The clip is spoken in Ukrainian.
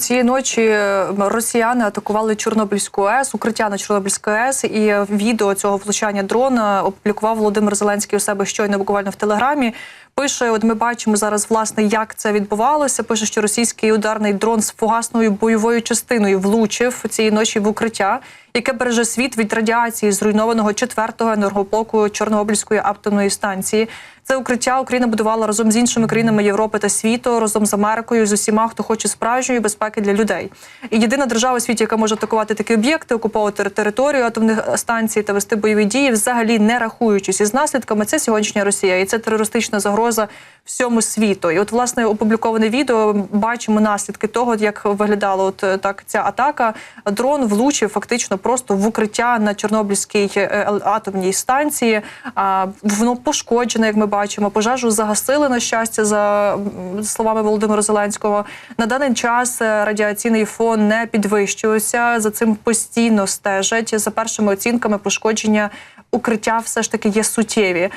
Цієї ночі росіяни атакували Чорнобильську АЕС, укриття на Чорнобильській АЕС, і відео цього влучання дрона опублікував Володимир Зеленський у себе щойно буквально в телеграмі. Пише: от ми бачимо зараз, власне, як це відбувалося. Пише, що російський ударний дрон з фугасною бойовою частиною влучив цієї ночі в укриття, яке береже світ від радіації зруйнованого четвертого енергоблоку Чорнобильської атомної станції. Це укриття Україна будувала разом з іншими країнами Європи та світу, разом з Америкою, з усіма, хто хоче справжньої безпеки для людей. І єдина держава у світі, яка може атакувати такі об'єкти, окуповувати територію атомних станцій та вести бойові дії, взагалі не рахуючись із наслідками, це сьогоднішня Росія, і це терористична загроза всьому світу. І от власне опубліковане відео бачимо наслідки того, як виглядала от е, так ця атака. Дрон влучив фактично просто в укриття на Чорнобильській е, атомній станції. А воно пошкоджене, як ми бачимо. Пожежу загасили на щастя, за словами Володимира Зеленського. На даний час е, радіаційний фон не підвищується. За цим постійно стежать. За першими оцінками пошкодження укриття все ж таки є суттєві.